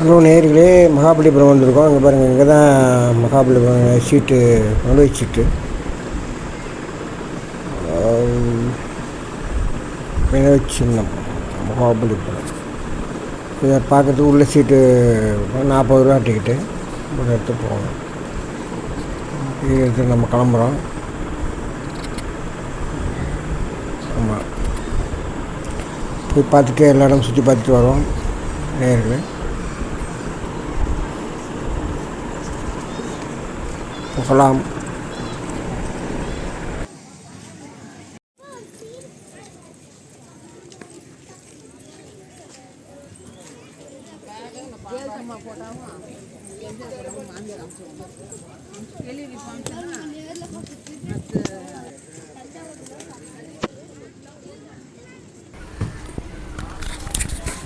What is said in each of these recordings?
Hello நேர்களே மகாபலிபுரம் வந்திருக்கோம். அங்கே பாருங்கள் இங்கே தான் மகாபலிபுரம் சீட்டு நுழைவு சீட்டு நினைவு சின்னம் மகாபலிபுரம் இதை பார்க்கறதுக்கு உள்ள சீட்டு நாற்பது ரூபா டிக்கெட்டு ஒரு எடுத்து போகணும். இது எடுத்து நம்ம கிளம்புறோம். ஆமாம் போய் பார்த்துட்டு எல்லா இடமும் சுற்றி பார்த்துட்டு வரோம் நேர்களே போகலாம்.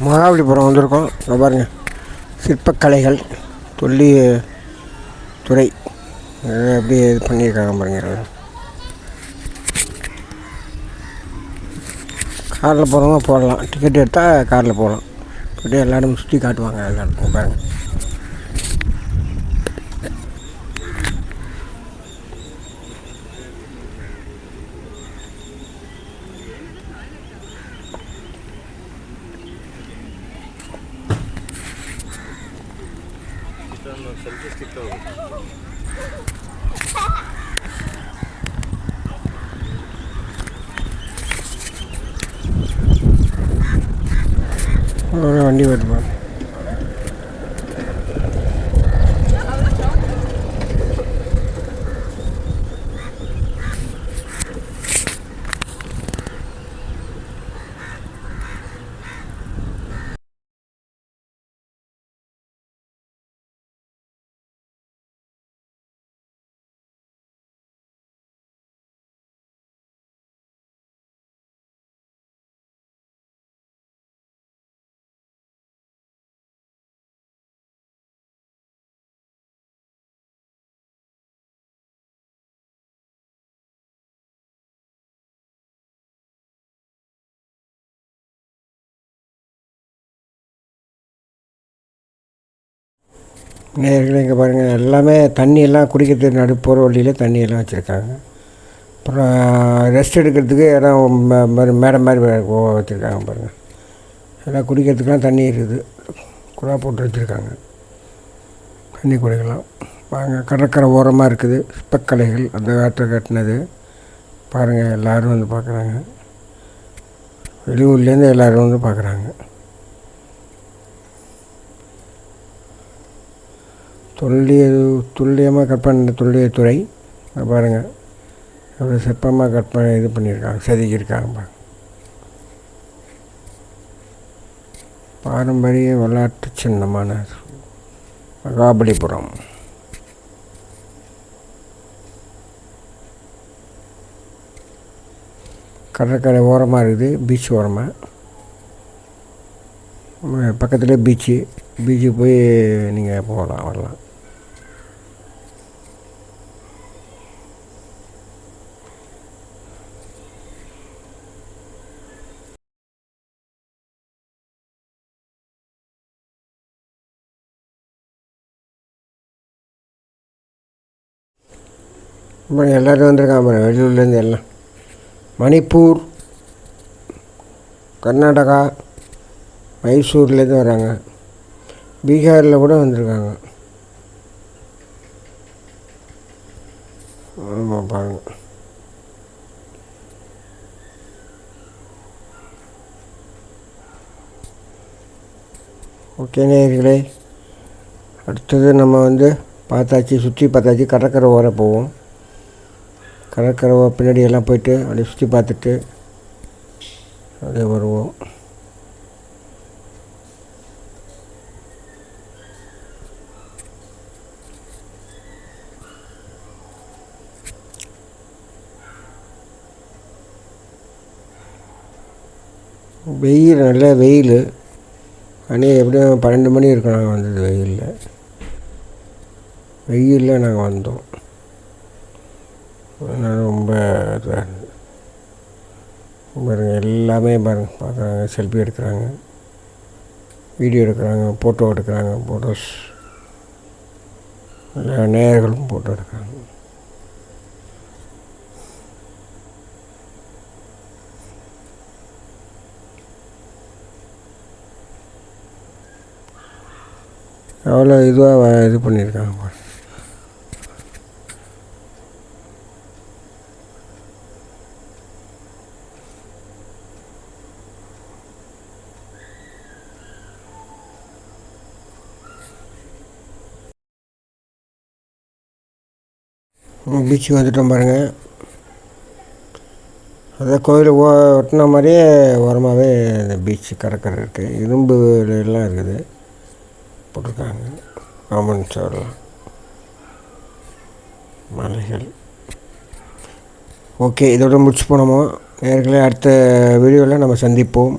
மகாபலிபுரம் வந்திருக்கோம். பாருங்கள் சிற்பக்கலைகள் தொல்லிய துறை. எப்படி இது பண்ணியிருக்காங்க பாருங்க காரில் போகிறவங்க போடலாம். டிக்கெட் எடுத்தால் காரில் போகலாம். போய்ட்டு எல்லா இடமும் சுற்றி காட்டுவாங்க எல்லா இடமும் பாருங்கள் ஒரு வண்டி வருமா நேர்களே இங்கே பாருங்கள் எல்லாமே தண்ணியெல்லாம் குடிக்கிறதுக்கு நடு போகிற வழியில் தண்ணியெல்லாம் வச்சுருக்காங்க. அப்புறம் ரெஸ்ட் எடுக்கிறதுக்கு இடம் ம- மேடை மாதிரி வச்சுருக்காங்க பாருங்கள் எல்லாம் குடிக்கிறதுக்கெலாம் தண்ணி இருக்குது. குழா போட்டு வச்சுருக்காங்க. தண்ணி குடிக்கலாம். வாங்க கடற்கரை ஓரமாக இருக்குது. சிற்பக்கலைகள் அந்த காலத்தில் கட்டினது. பாருங்கள் எல்லோரும் வந்து பார்க்குறாங்க வெளியூர்லேருந்து எல்லோரும் வந்து பார்க்குறாங்க துல்லிய துல்லியமாக கட் பண்ண துல்லியத்துறை பாருங்கள் எவ்வளோ சிற்பமாக கட் பண்ண இது பண்ணியிருக்காங்க செதுக்கியிருக்காங்க பாருங்க. பாரம்பரிய விளையாட்டு சின்னமான மகாபலிபுரம். கடற்கரை ஓரமாக இருக்குது பீச் ஓரமாக பக்கத்துலேயே பீச்சு பீச்சுக்கு போய் நீங்கள் போகலாம் வரலாம். இப்போ எல்லோரும் வந்திருக்காங்க பாருங்க, வெளியூர்லேருந்து எல்லாம். மணிப்பூர் கர்நாடகா மைசூர்லேருந்து வராங்க. பீகாரில் கூட வந்திருக்காங்க. ஆமாம் பாருங்க. ஓகே நேயர்களே அடுத்தது நம்ம வந்து பார்த்தாச்சு சுற்றி பார்த்தாச்சு கடற்கரை ஓர போவோம். கடற்கரை பின்னாடி எல்லாம் போயிட்டு அப்படியே சுற்றி பார்த்துட்டு அப்படியே வருவோம். வெயில் நல்ல வெயில். மணி எப்படியும் பன்னெண்டு மணி இருக்கும் நாங்கள் வந்தது வெயிலில். வெயிலில் நாங்கள் வந்தோம். ரொம்ப இதாக பாருங்க எல்லாமே பாருங்க பார்க்குறாங்க செல்ஃபி எடுக்கிறாங்க வீடியோ எடுக்கிறாங்க ஃபோட்டோ எடுக்கிறாங்க ஃபோட்டோஸ் எல்லா நேயர்களும் ஃபோட்டோ எடுக்கிறாங்க. அவ்வளோ இதுவாக இது பண்ணியிருக்காங்க பாரு. பீச்சுக்கு வந்துட்டோம் பாருங்கள் அதான் கோயில் ஓ ஒட்டின மாதிரியே ஓரமாகவே இந்த பீச்சு கடற்கரை இருக்குது இரும்பு எல்லாம் இருக்குது. போட்டிருக்காங்க. ஆமன் சுவரெலாம் மலைகள். ஓகே இதோட முடிச்சு போனோமோ. நேர்களே அடுத்த வீடியோவில் நம்ம சந்திப்போம்.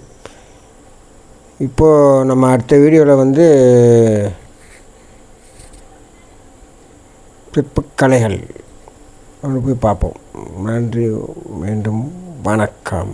இப்போது நம்ம அடுத்த வீடியோவில் வந்து சிற்பக்கலைகள். அப்படி போய் பார்ப்போம். நன்றி மீண்டும் வணக்கம்.